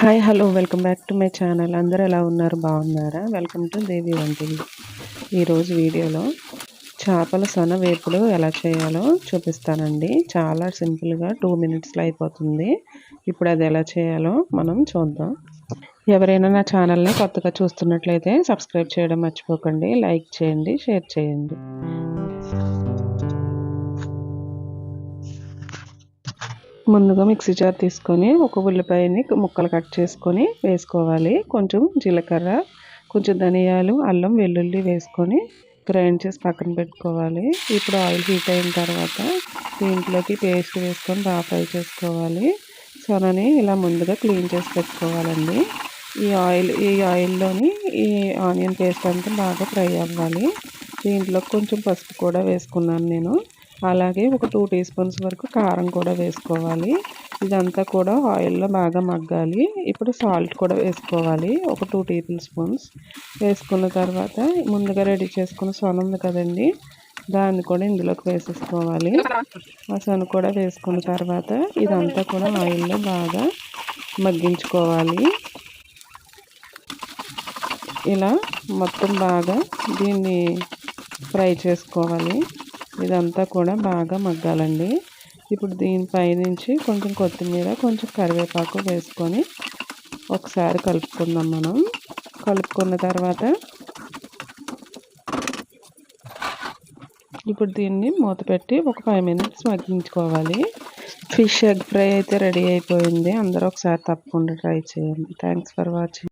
Hi hello welcome back to my channel అందరూ ఎలా ఉన్నారు? బాగున్నారా? వెల్కమ్ టు దేవి వంటివి ఈరోజు వీడియోలో చేపల సొన వేపుడు ఎలా చేయాలో చూపిస్తానండి. చాలా సింపుల్గా టూ మినిట్స్లో అయిపోతుంది. ఇప్పుడు అది ఎలా చేయాలో మనం చూద్దాం. ఎవరైనా నా ఛానల్ని కొత్తగా చూస్తున్నట్లయితే సబ్స్క్రైబ్ చేయడం మర్చిపోకండి. లైక్ చేయండి షేర్ చేయండి. ముందుగా మిక్సీ జార్ తీసుకొని ఒక ఉల్లిపాయని ముక్కలు కట్ చేసుకొని వేసుకోవాలి. కొంచెం జీలకర్ర కొంచెం ధనియాలు అల్లం వెల్లుల్లి వేసుకొని గ్రైండ్ చేసి పక్కన పెట్టుకోవాలి. ఇప్పుడు ఆయిల్ హీట్ అయిన తర్వాత దీంట్లోకి పేస్ట్ వేసుకొని బాగా ఫ్రై చేసుకోవాలి. సొనని ఇలా ముందుగా క్లీన్ చేసి పెట్టుకోవాలండి. ఈ ఆయిల్ ఈ ఆయిల్లోని ఈ ఆనియన్ పేస్ట్ అంతా బాగా ఫ్రై అవ్వాలి. దీంట్లో కొంచెం పసుపు కూడా వేసుకున్నాను నేను. అలాగే ఒక టూ టీ స్పూన్స్ వరకు కారం కూడా వేసుకోవాలి. ఇదంతా కూడా ఆయిల్లో బాగా మగ్గాలి. ఇప్పుడు సాల్ట్ కూడా వేసుకోవాలి. ఒక టూ టేబుల్ స్పూన్స్ వేసుకున్న తర్వాత ముందుగా రెడీ చేసుకున్న సొన ఉంది కదండి దాన్ని కూడా ఇందులోకి వేసేసుకోవాలి. ఆ సొన కూడా వేసుకున్న తర్వాత ఇదంతా కూడా ఆయిల్లో బాగా మగ్గించుకోవాలి. ఇలా మొత్తం బాగా దీన్ని ఫ్రై చేసుకోవాలి. ఇదంతా కూడా బాగా మగ్గాలండి. ఇప్పుడు దీనిపై నుంచి కొంచెం కొత్తిమీర కొంచెం కరివేపాకు వేసుకొని ఒకసారి కలుపుకుందాం మనం. కలుపుకున్న తర్వాత ఇప్పుడు దీన్ని మూత పెట్టి ఒక ఫైవ్ మినిట్స్ మగ్గించుకోవాలి. ఫిష్ ఎగ్ ఫ్రై అయితే రెడీ అయిపోయింది. అందరూ ఒకసారి తప్పకుండా ట్రై చేయండి. Thanks for watching